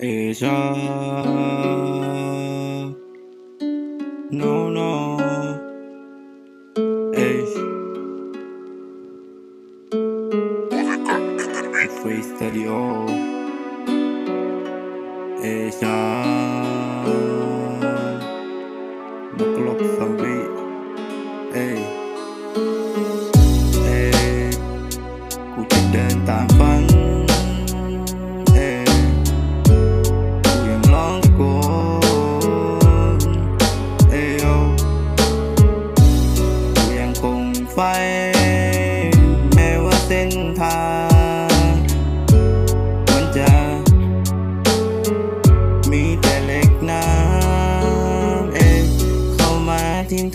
เอชา no no เอชฟรีสตูดิโอเ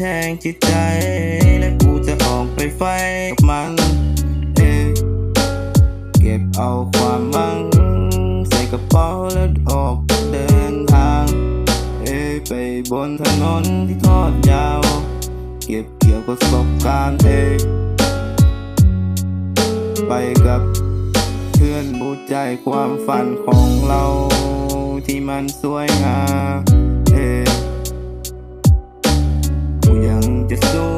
แทงจิตใจ และกูจะออกไปไฟกับมัน เอเก็บเอาความหวังใส่กระเป๋าแล้วออกเดินทาง เอไปบนถนนที่ทอดยาว เก็บเกี่ยวประสบการณ์เอไปกับเพื่อนบูใจความฝันของเราที่มันสวยงาม จะสู้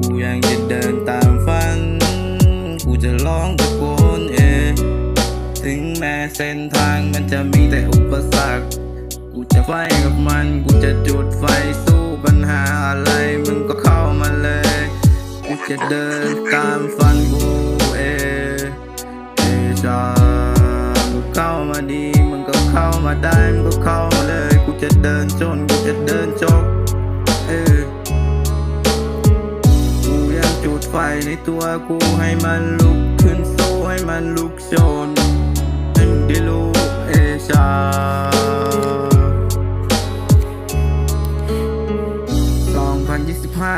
กูยังจะเดินตามฝัน กูจะร้องตะโกนเอ ถึงแม้เส้นทางมันจะมีแต่อุปสรรค กูจะไฟกับมัน กูจะจุดไฟสู้ปัญหาอะไรมึงก็เข้ามาเลย กูจะเดินตามฝันกูเอเอชามึงเข้ามาดีมึงก็เข้ามาได้มึงก็เข้ามาเลย กูจะเดินจนกูจะเดินจบ ตัวกูให้มันลุกขึ้นสู้ให้มันลุกโชนให้มึงได้รู้เอชา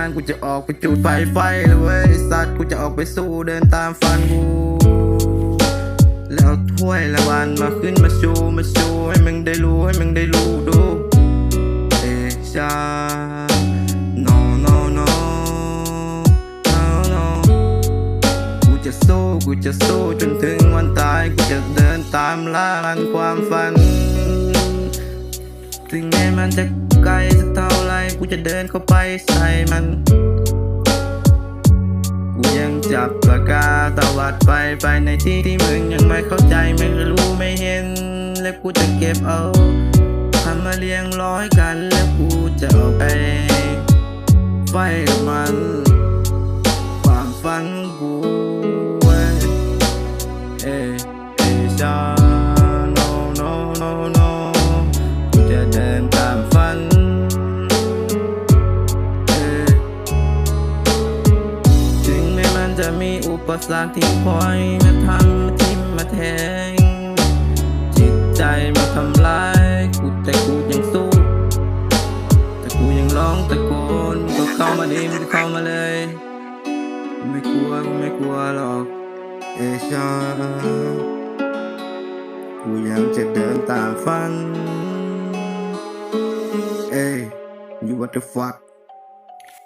2025กูจะออกไปจุดไฟไฟเลยเว้ยสัตว์กูจะออกไปสู้เดินตามฝันกูแล้วถ้วยรางวัลมาขึ้นมาชูมาชูให้มึงได้รู้ให้มึงได้รู้ดูเอชา จะสู้จนถึงวันตายกูจะเดินตามล่ามันความฝัน ถึงแม้มันจะไกลสักเท่าไรกูจะเดินเข้าไปใส่มันกูยังจับปากกาตวัดไปไปในที่ที่มึงยังไม่เข้าใจไม่รู้ไม่เห็น และกูจะเก็บเอาทำมาเรียงร้อยกันแล้วกูจะเอาไปไฟกับมัน จะมีอุปสรรคที่คอยมาทำทิ่มมาแทง จิตใจมาทำร้ายกูแต่กูยังสู้ แต่กูยังร้องตะโกนก็เข้ามาดิมก็เข้ามาเลย ไม่กลัวกูไม่กลัวหรอก เอชากูยังจะเดินตามฝันเอ้ย you what the fuck